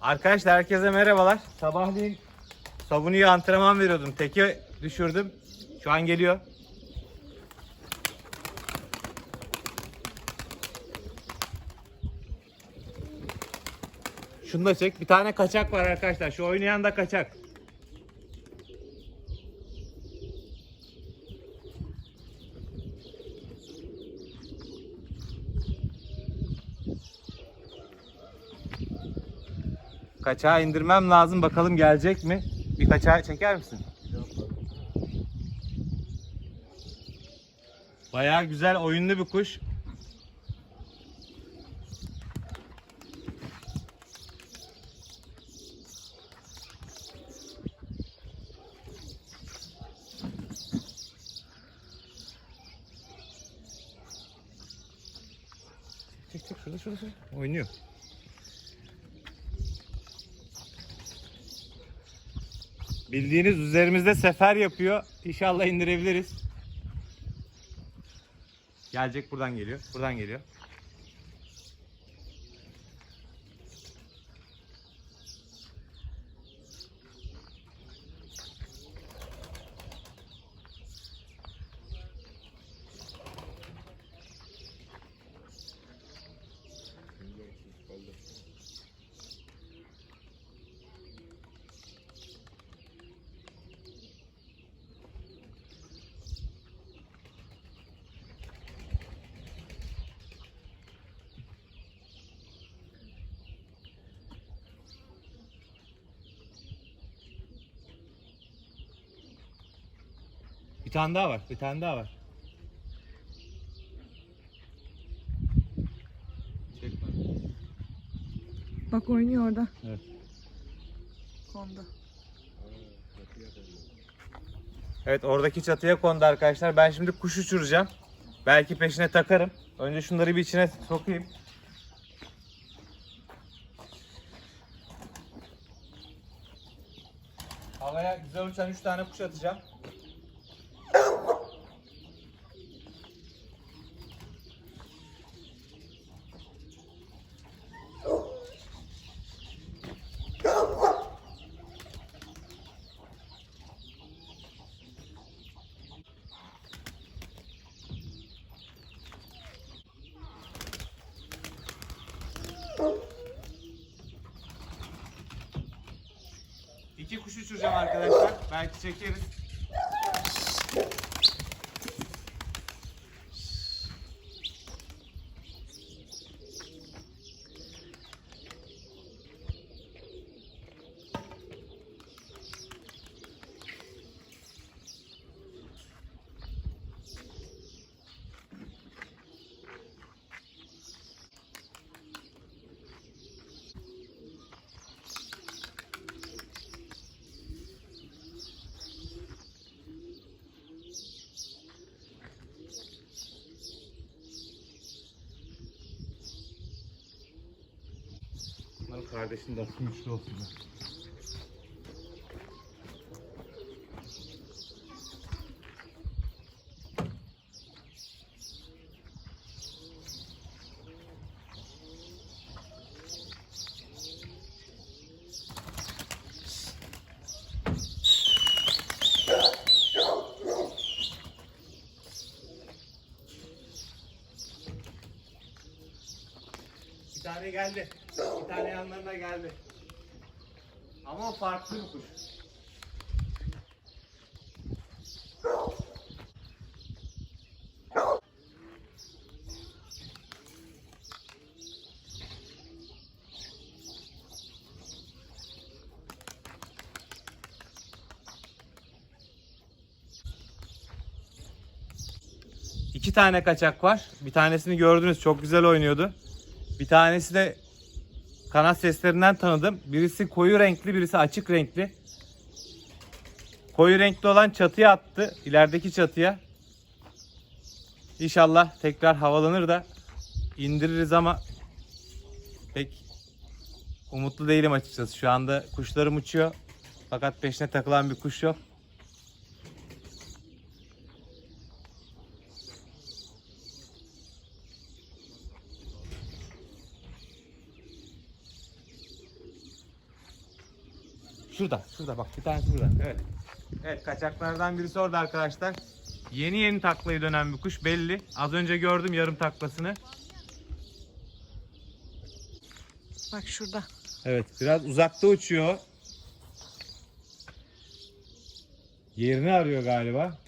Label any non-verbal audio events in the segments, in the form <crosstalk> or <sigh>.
Arkadaşlar herkese merhabalar. Sabahleyin Sabuni'ye antrenman veriyordum. Teke düşürdüm. Şu an geliyor. Şunu da çek. Bir tane kaçak var arkadaşlar. Şu oynayan da kaçak. Kaçağı indirmem lazım. Bakalım gelecek mi? Bir kaçağı çeker misin? Bayağı güzel oyunlu bir kuş. Çek şurada şurada şurada. Oynuyor. Bildiğiniz üzerimizde sefer yapıyor. İnşallah indirebiliriz. Gelecek buradan geliyor. Buradan geliyor. Bir tane daha var. Bir tane daha var. Çek bak. Bak oynuyor orada. Evet. Kondu. Evet oradaki çatıya kondu arkadaşlar. Ben şimdi kuş uçuracağım. Belki peşine takarım. Önce şunları bir içine sokayım. Havaya güzel uçan 3 tane kuş atacağım. İki kuş uçuracağım arkadaşlar. Belki çekeriz. De atayım üçlü olsun. Tane geldi. Bir tane yanlarına geldi. Ama farklı bir kuş. İki tane kaçak var. Bir tanesini gördünüz çok güzel oynuyordu. Bir tanesi de kanat seslerinden tanıdım. Birisi koyu renkli, birisi açık renkli. Koyu renkli olan çatıya attı. ilerideki çatıya. İnşallah tekrar havalanır da indiririz ama pek umutlu değilim açıkçası. Şu anda kuşlarım uçuyor. Fakat peşine takılan bir kuş yok. Şurada, şurada bak bir tanesi burada. Evet. Evet kaçaklardan birisi orada arkadaşlar. Yeni yeni taklayı dönen bir kuş belli. Az önce gördüm yarım taklasını. Bak şurada. Evet biraz uzakta uçuyor. Yerini arıyor galiba.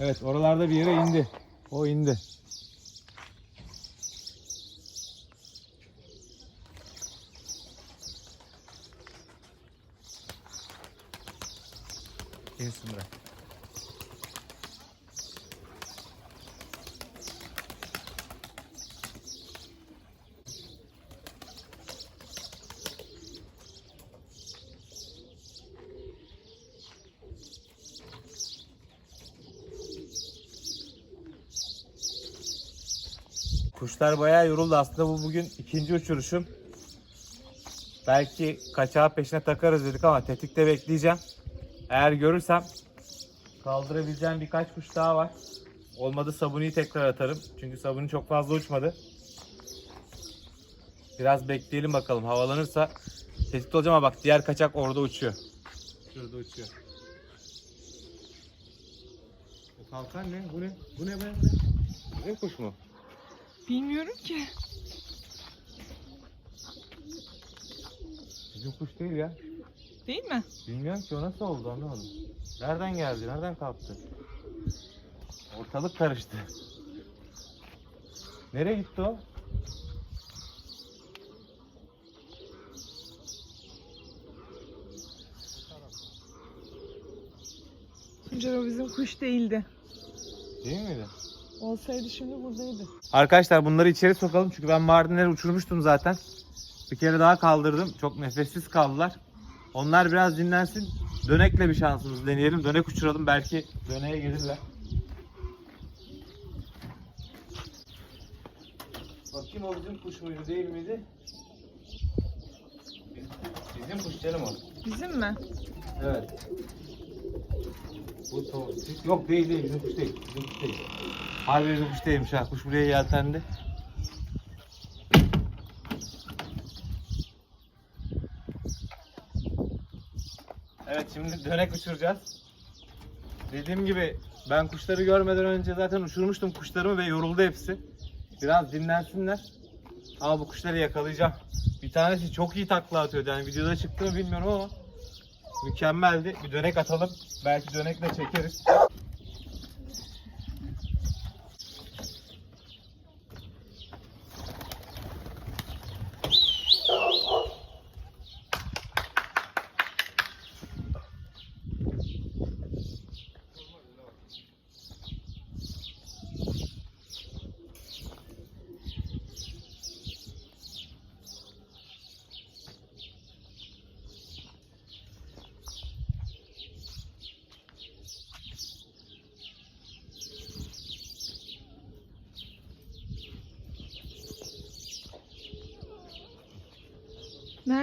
Evet oralarda bir yere indi. O indi. İnsin bırak. Kuşlar bayağı yoruldu. Aslında bu bugün ikinci uçuruşum. Belki kaçağı peşine takarız dedik ama tetikte bekleyeceğim. Eğer görürsem kaldırabileceğim birkaç kuş daha var. Olmadı sabuniyi tekrar atarım. Çünkü sabuni çok fazla uçmadı. Biraz bekleyelim bakalım. Havalanırsa tetikte olacağım ama bak diğer kaçak orada uçuyor. Şurada uçuyor. O kalkan ne? Bu ne? Bu ne be? Bizim kuş mu? Bilmiyorum ki. Bizim kuş değil ya. Değil mi? Bilmiyorum ki o nasıl oldu anlamadım. Nereden geldi? Nereden kalktı? Ortalık karıştı. Nereye gitti o? Tuncer o bizim kuş değildi. Değil miydi? Olsaydı şimdi buradaydı. Arkadaşlar bunları içeri sokalım çünkü ben Mardinleri uçurmuştum zaten. Bir kere daha kaldırdım. Çok nefessiz kaldılar. Onlar biraz dinlensin. Dönekle bir şansımızı deneyelim. Dönek uçuralım. Belki döneğe gelirler. Bakayım o bizim kuş muydu değil miydi? Bizim kuş canım o. Bizim mi? Evet. Bu tavuk. Yok değil değil bizim kuş değil. Bizim kuş değil. Harbi bizim kuş değilmiş ha. Kuş buraya yeltendi. Evet şimdi dönek uçuracağız. Dediğim gibi ben kuşları görmeden önce zaten uçurmuştum kuşlarımı ve yoruldu hepsi. Biraz dinlensinler. Ama bu kuşları yakalayacağım. Bir tanesi çok iyi takla atıyordu. Yani videoda çıktı mı bilmiyorum ama mükemmeldi. Bir dönek atalım. Belki dönekle çekeriz.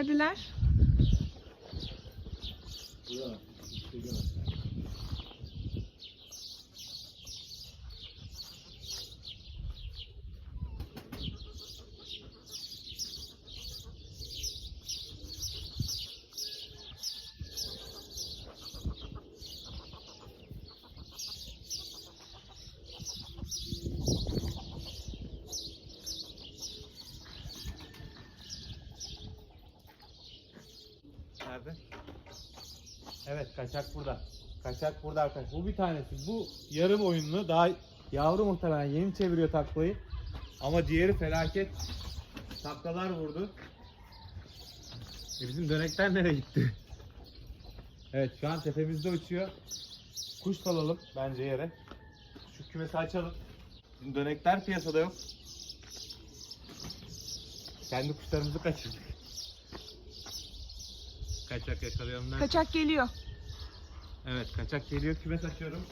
Neredeler? Nerede? Evet kaçak burada. Kaçak burada arkadaşlar. Bu bir tanesi. Bu yarım oyunlu. Daha yavru muhtemelen yeni çeviriyor taklayı. Ama diğeri felaket. Taklalar vurdu. E bizim dönekler nereye gitti? Evet şu an tepemizde uçuyor. Kuş salalım bence yere. Şu kümesi açalım. Bizim dönekler piyasada yok. Kendi kuşlarımızı kaçırdık. Kaçak yakalıyorum. Dersen. Kaçak geliyor. Evet kaçak geliyor. Kümes açıyorum.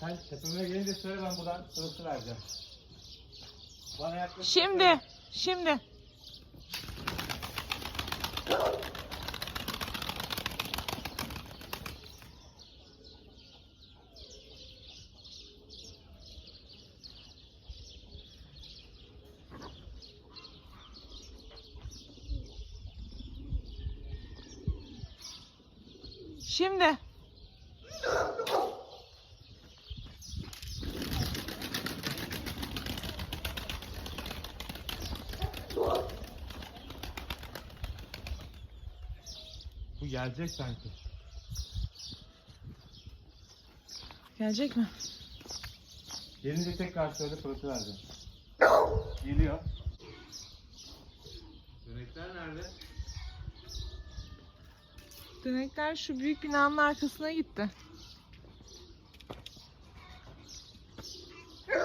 Sen tepeme gelince söyle ben buradan ısı vereceğim. Şimdi. Şimdi. Şimdi. Gelecek sanki. Gelecek mi? Gelince tekrar söyle fırlatı vereceğim. Geliyor. Dönekler nerede? Dönekler şu büyük binanın arkasına gitti.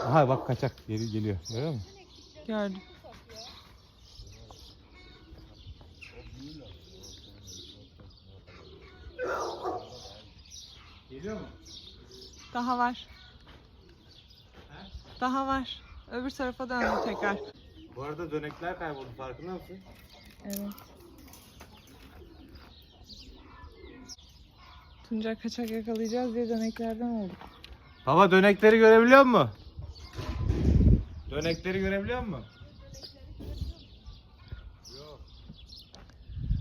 Aha bak kaçak geri geliyor. Görüyor musun? Gördüm. Geliyor mu? Daha var. He? Daha var. Öbür tarafa döndü tekrar. Bu arada dönekler kayboldu farkında mısın? Evet. Tunca kaçak yakalayacağız diye döneklerden olduk. Baba dönekleri görebiliyor musun? Dönekleri görebiliyor musun? Yok.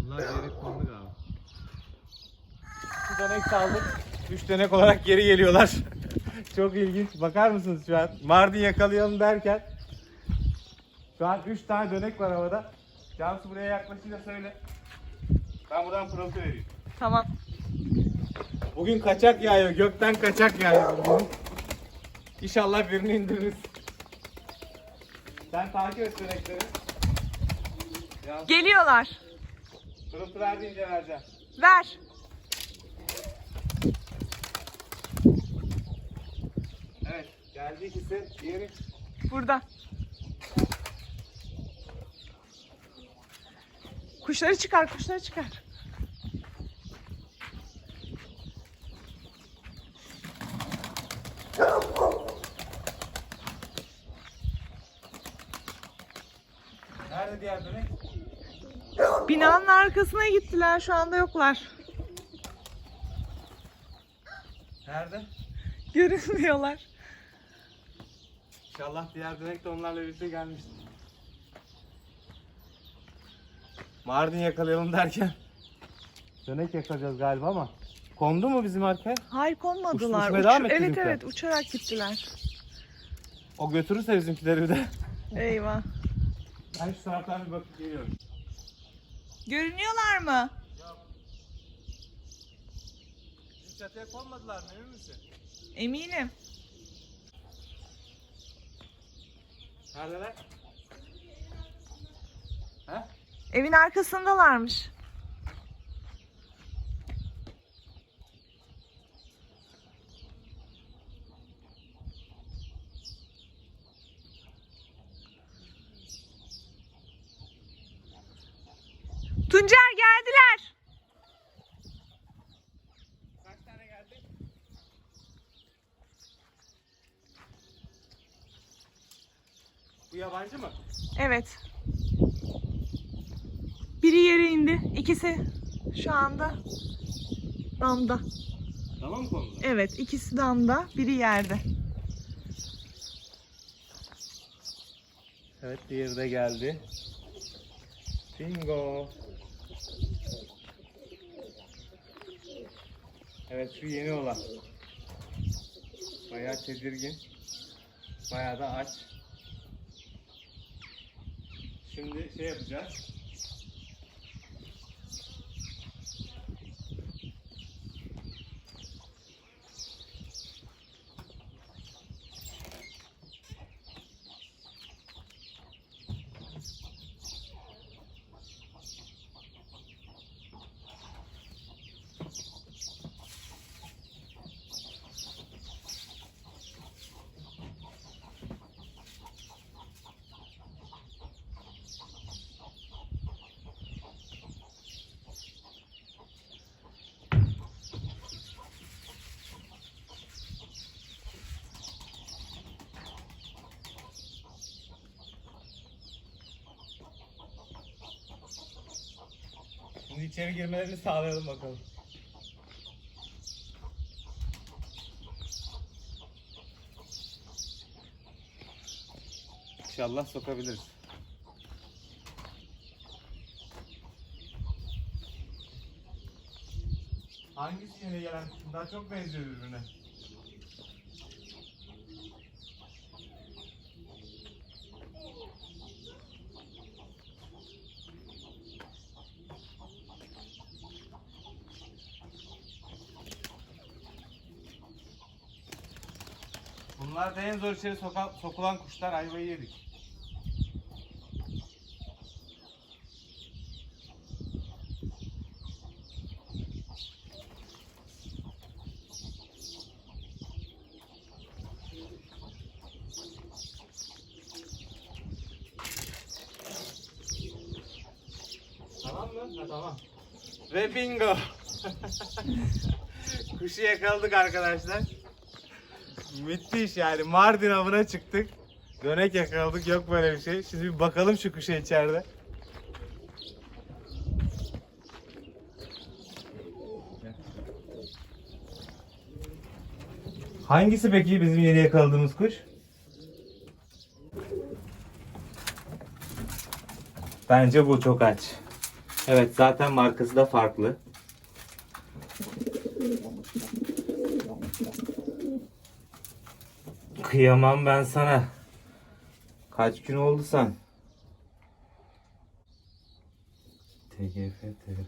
Bunlar geri kondu galiba. İki dönek saldık. Üç dönek olarak geri geliyorlar. <laughs> Çok ilginç. Bakar mısınız şu an? Mardin yakalayalım derken şu an üç tane dönek var havada. Cansu buraya yaklaşınca söyle. Ben buradan pırıltı vereyim. Tamam. Bugün kaçak yağıyor. Gökten kaçak yağıyor bugün. İnşallah birini indiririz. Sen takip et dönekleri. Ya Geliyorlar. pırıltı verdiğince vereceğim. Ver. Geldi ikisi. Diğeri. Burada. Kuşları çıkar, kuşları çıkar. Nerede diğer dönek? Binanın arkasına gittiler. Şu anda yoklar. Nerede? Görünmüyorlar. İnşallah diğer dönek de onlarla birlikte gelmiştir. Mardin yakalayalım derken dönek yakalayacağız galiba ama kondu mu bizim arkaya? Hayır konmadılar. Uç- devam etti evet bizimkiler. evet uçarak gittiler. O götürürse bizimkileri bir de. <laughs> Eyvah. Ben şu taraftan bir bakıp geliyorum. Görünüyorlar mı? Bizim çatıya konmadılar mı emin misin? Eminim. Neredeler? He? Evin arkasındalarmış. Tuncer geldiler. Kaç tane geldi? Bu yabancı mı? Evet. Biri yere indi. İkisi şu anda damda. Tamam mı konuda? Evet, ikisi damda, biri yerde. Evet diğeri de geldi. Bingo. Evet şu yeni olan. Bayağı tedirgin. Bayağı da aç. Şimdi şey yapacağız. Şimdi içeri girmelerini sağlayalım bakalım. İnşallah sokabiliriz. Hangisi yeni gelen? Daha çok benziyor birbirine. Bunlar da en zor içeri soka- sokulan kuşlar ayvayı yedik. Tamam mı? Ha, tamam. Ve bingo. <laughs> Kuşu yakaladık arkadaşlar. Müthiş yani Mardin avına çıktık. Dönek yakaladık yok böyle bir şey. Şimdi bir bakalım şu kuşa içeride. Hangisi peki bizim yeni yakaladığımız kuş? Bence bu çok aç. Evet zaten markası da farklı. Kıyamam ben sana. Kaç gün oldu sen? TGF TR.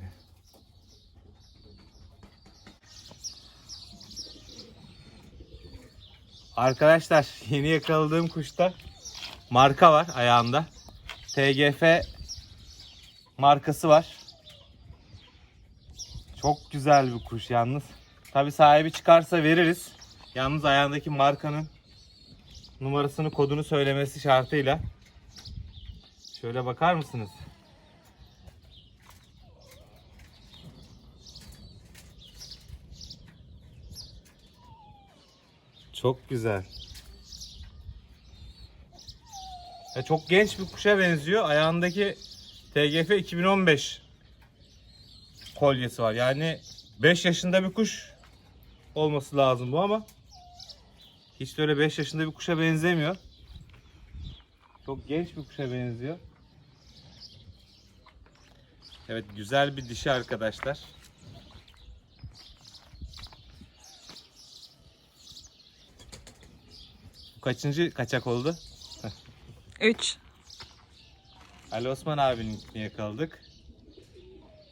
Arkadaşlar <laughs> yeni yakaladığım kuşta marka var ayağında. TGF markası var. Çok güzel bir kuş yalnız. Tabi sahibi çıkarsa veririz. Yalnız ayağındaki markanın numarasını kodunu söylemesi şartıyla. Şöyle bakar mısınız? Çok güzel. Ya çok genç bir kuşa benziyor. Ayağındaki TGF 2015 kolyesi var. Yani 5 yaşında bir kuş olması lazım bu ama hiç de öyle 5 yaşında bir kuşa benzemiyor. Çok genç bir kuşa benziyor. Evet güzel bir dişi arkadaşlar. Bu kaçıncı kaçak oldu? 3. <laughs> Ali Osman abinin yakaladık.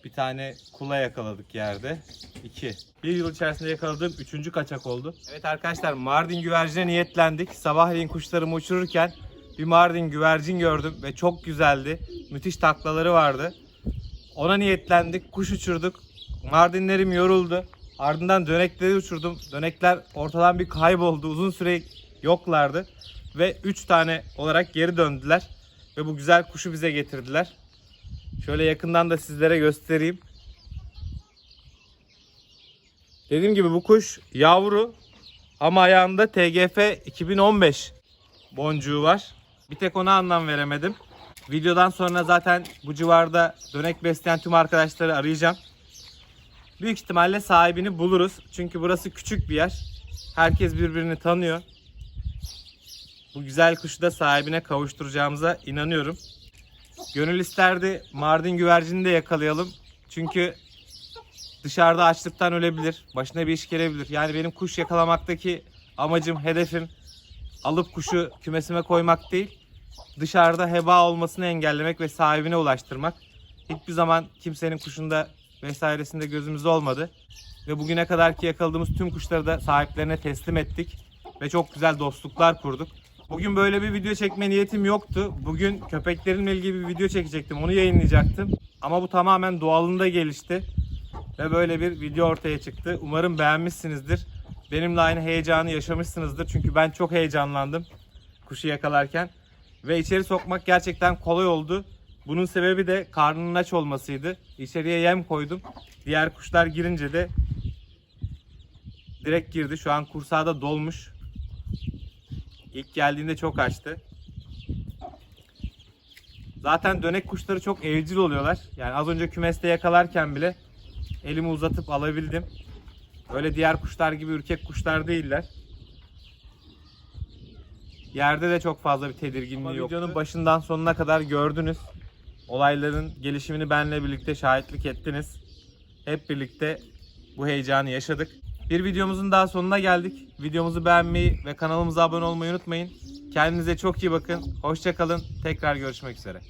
Bir tane kula yakaladık yerde. İki. Bir yıl içerisinde yakaladığım üçüncü kaçak oldu. Evet arkadaşlar Mardin güvercine niyetlendik. Sabahleyin kuşlarımı uçururken bir Mardin güvercin gördüm ve çok güzeldi. Müthiş taklaları vardı. Ona niyetlendik. Kuş uçurduk. Mardinlerim yoruldu. Ardından dönekleri uçurdum. Dönekler ortadan bir kayboldu. Uzun süre yoklardı. Ve 3 tane olarak geri döndüler. Ve bu güzel kuşu bize getirdiler. Şöyle yakından da sizlere göstereyim. Dediğim gibi bu kuş yavru ama ayağında TGF 2015 boncuğu var. Bir tek ona anlam veremedim. Videodan sonra zaten bu civarda dönek besleyen tüm arkadaşları arayacağım. Büyük ihtimalle sahibini buluruz. Çünkü burası küçük bir yer. Herkes birbirini tanıyor. Bu güzel kuşu da sahibine kavuşturacağımıza inanıyorum. Gönül isterdi Mardin güvercini de yakalayalım. Çünkü dışarıda açlıktan ölebilir. Başına bir iş gelebilir. Yani benim kuş yakalamaktaki amacım, hedefim alıp kuşu kümesime koymak değil. Dışarıda heba olmasını engellemek ve sahibine ulaştırmak. Hiçbir zaman kimsenin kuşunda vesairesinde gözümüz olmadı. Ve bugüne kadar ki yakaladığımız tüm kuşları da sahiplerine teslim ettik. Ve çok güzel dostluklar kurduk. Bugün böyle bir video çekme niyetim yoktu. Bugün köpeklerimle ilgili bir video çekecektim. Onu yayınlayacaktım. Ama bu tamamen doğalında gelişti. Ve böyle bir video ortaya çıktı. Umarım beğenmişsinizdir. Benimle aynı heyecanı yaşamışsınızdır. Çünkü ben çok heyecanlandım kuşu yakalarken. Ve içeri sokmak gerçekten kolay oldu. Bunun sebebi de karnının aç olmasıydı. İçeriye yem koydum. Diğer kuşlar girince de direkt girdi. Şu an kursağı da dolmuş. İlk geldiğinde çok açtı. Zaten dönek kuşları çok evcil oluyorlar. Yani az önce kümeste yakalarken bile elimi uzatıp alabildim. Öyle diğer kuşlar gibi ürkek kuşlar değiller. Yerde de çok fazla bir tedirginliği yok. Videonun başından sonuna kadar gördünüz. Olayların gelişimini benle birlikte şahitlik ettiniz. Hep birlikte bu heyecanı yaşadık. Bir videomuzun daha sonuna geldik. Videomuzu beğenmeyi ve kanalımıza abone olmayı unutmayın. Kendinize çok iyi bakın. Hoşçakalın. Tekrar görüşmek üzere.